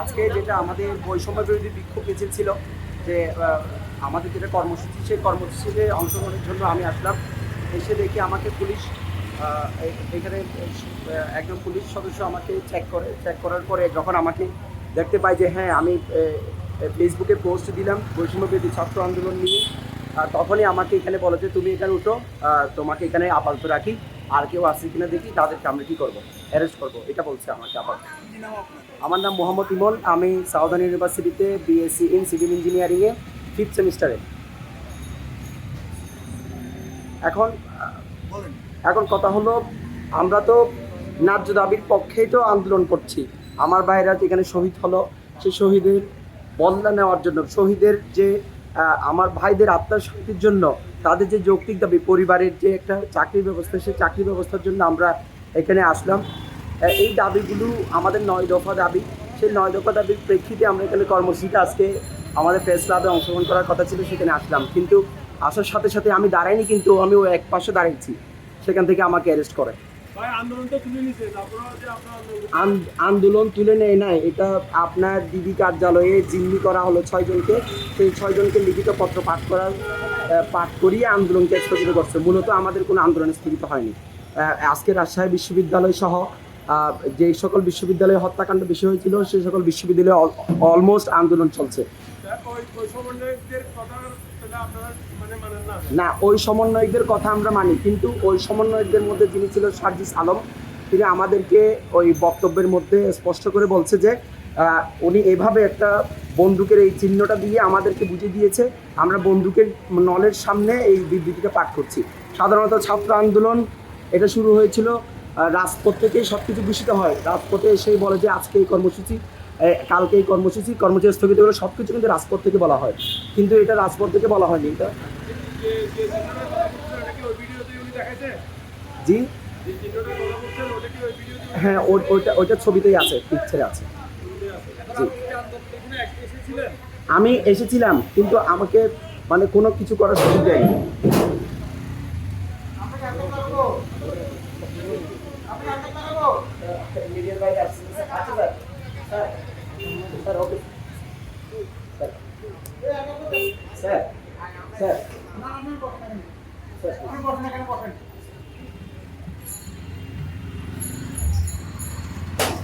আজকে যেটা আমাদের বৈষম্য বিরোধী বিক্ষোভ মিছিল ছিল যে আমাদের যেটা কর্মসূচি, সেই কর্মসূচিতে অংশগ্রহণের জন্য আমি আসলাম। এসে দেখি আমাকে পুলিশ এখানে একজন পুলিশ সদস্য আমাকে চেক করে চেক করার পরে যখন আমাকে দেখতে পাই যে হ্যাঁ আমি ফেসবুকে পোস্ট দিলাম বৈষম্য বিরোধী ছাত্র আন্দোলন নিয়ে তখনই আমাকে এখানে বলে যে, তুমি এখানে উঠো তোমাকে এখানে আপাতত রাখি। আর কেউ আসছে কিনা দেখি, তাদেরকে আমরা কী করব? অ্যারেস্ট করব। এটা বলছে আমাকে আবার। আমার নাম মোহাম্মদ ইমন। আমি সাউদার্ন ইউনিভার্সিটিতে বিএসসি ইন সিভিল ইঞ্জিনিয়ারিংয়ে ফিফথ সেমিস্টারে এখন এখন কথা হলো, আমরা তো ন্যায্য দাবির পক্ষেই তো আন্দোলন করছি। আমার ভাইরা যেখানে শহীদ হলো সেই শহীদের বদলা নেওয়ার জন্য, শহীদের যে আমার ভাইদের আত্মার শান্তির জন্য তাদের যে যৌক্তিক দাবি পরিবারের যে একটা চাকরি ব্যবস্থা সেই চাকরি ব্যবস্থার জন্য আমরা এখানে আসলাম। এই দাবিগুলো আমাদের নয় দফা দাবি। সেই নয় দফা দাবির প্রেক্ষিতে আমরা এখানে কর্মসূচিতে আজকে আমাদের প্রেস ক্লাবে অংশগ্রহণ করার কথা ছিল সেখানে আসলাম। কিন্তু আসার সাথে সাথে আমি দাঁড়াইনি কিন্তু আমি ও এক পাশে দাঁড়িয়েছি সেখান থেকে আমাকে অ্যারেস্ট করে। আন্দোলন তুলে নেয় নাই। এটা আপনার দিদি কার্যালয়ে জিম্মি করা হলো ছয়জনকে। সেই ছয়জনকে লিখিত পত্র পাঠ করার পাঠ করিয়ে আন্দোলনকে স্থগিত করছে। মূলত আমাদের কোনো আন্দোলন স্থগিত হয়নি। আজকে রাজশাহী বিশ্ববিদ্যালয় সহ যে সকল বিশ্ববিদ্যালয়ে হত্যাকাণ্ড বেশি হয়েছিল, সেই সকল বিশ্ববিদ্যালয়ে অলমোস্ট আন্দোলন চলছে। না, ওই সমন্বয়কদের কথা আমরা মানি, কিন্তু ওই সমন্বয়কদের মধ্যে যিনি ছিল সার্জিস আলম, তিনি আমাদেরকে ওই বক্তব্যের মধ্যে স্পষ্ট করে বলছে যে উনি এভাবে একটা বন্দুকের এই চিহ্নটা দিয়ে আমাদেরকে বুঝিয়ে দিয়েছে। আমরা বন্দুকের নলের সামনে এই বিবৃতিটা পাঠ করছি। সাধারণত ছাত্র আন্দোলন, এটা শুরু হয়েছিল রাজপথ থেকেই সব কিছু দূষিত হয়। রাজপথে এসেই বলে যে, আজকে এই কর্মসূচি কালকে এই কর্মসূচি কর্মসূচি স্থগিত হলে সব কিছু কিন্তু রাজপথ থেকে বলা হয়। কিন্তু এটা রাজপথ থেকে বলা হয়নি, এটা জি? হ্যাঁ ওইটা ওইটা ছবিতেই আছে পিকচারে আছে। জি। আমি এসেছিলাম কিন্তু আমাকে মানে কোনো কিছু করার সুযোগ দেয়নি। Sir sir sir